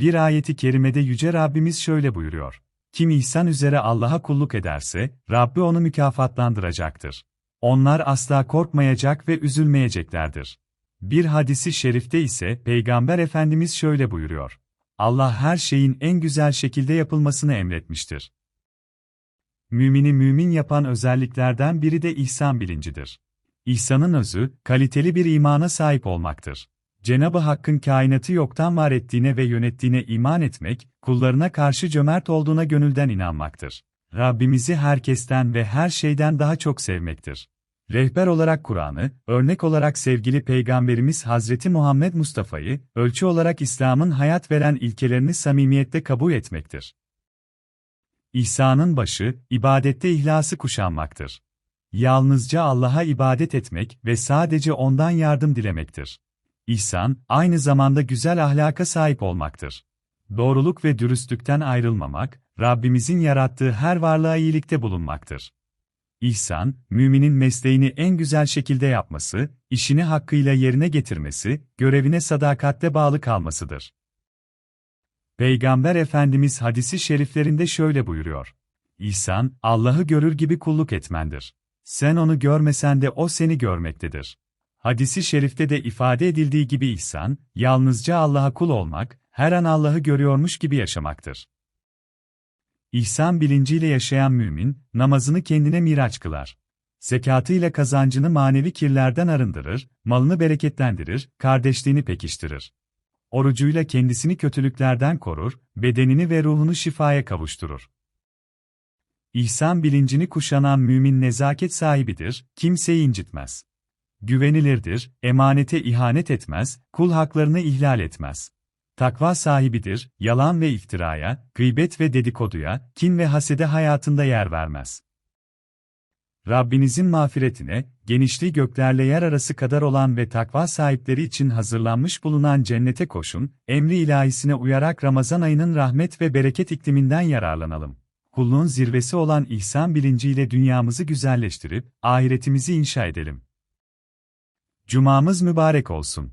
Bir ayeti kerimede Yüce Rabbimiz şöyle buyuruyor. Kim ihsan üzere Allah'a kulluk ederse, Rabbi onu mükafatlandıracaktır. Onlar asla korkmayacak ve üzülmeyeceklerdir. Bir hadisi şerifte ise Peygamber Efendimiz şöyle buyuruyor. Allah her şeyin en güzel şekilde yapılmasını emretmiştir. Mümini mümin yapan özelliklerden biri de ihsan bilincidir. İhsanın özü, kaliteli bir imana sahip olmaktır. Cenab-ı Hakk'ın kainatı yoktan var ettiğine ve yönettiğine iman etmek, kullarına karşı cömert olduğuna gönülden inanmaktır. Rabbimizi herkesten ve her şeyden daha çok sevmektir. Rehber olarak Kur'an'ı, örnek olarak sevgili Peygamberimiz Hazreti Muhammed Mustafa'yı, ölçü olarak İslam'ın hayat veren ilkelerini samimiyette kabul etmektir. İhsanın başı, ibadette ihlası kuşanmaktır. Yalnızca Allah'a ibadet etmek ve sadece O'ndan yardım dilemektir. İhsan, aynı zamanda güzel ahlaka sahip olmaktır. Doğruluk ve dürüstlükten ayrılmamak, Rabbimizin yarattığı her varlığa iyilikte bulunmaktır. İhsan, müminin mesleğini en güzel şekilde yapması, işini hakkıyla yerine getirmesi, görevine sadakatle bağlı kalmasıdır. Peygamber Efendimiz hadisi şeriflerinde şöyle buyuruyor. İhsan, Allah'ı görür gibi kulluk etmendir. Sen onu görmesen de o seni görmektedir. Hadisi şerifte de ifade edildiği gibi ihsan, yalnızca Allah'a kul olmak, her an Allah'ı görüyormuş gibi yaşamaktır. İhsan bilinciyle yaşayan mümin, namazını kendine miraç kılar. Zekatıyla kazancını manevi kirlerden arındırır, malını bereketlendirir, kardeşliğini pekiştirir. Orucuyla kendisini kötülüklerden korur, bedenini ve ruhunu şifaya kavuşturur. İhsan bilincini kuşanan mümin nezaket sahibidir, kimseyi incitmez. Güvenilirdir, emanete ihanet etmez, kul haklarını ihlal etmez. Takva sahibidir, yalan ve iftiraya, gıybet ve dedikoduya, kin ve hasede hayatında yer vermez. Rabbinizin mağfiretine, genişliği göklerle yer arası kadar olan ve takva sahipleri için hazırlanmış bulunan cennete koşun, emri ilahisine uyarak Ramazan ayının rahmet ve bereket ikliminden yararlanalım. Kulluğun zirvesi olan ihsan bilinciyle dünyamızı güzelleştirip, ahiretimizi inşa edelim. Cumamız mübarek olsun.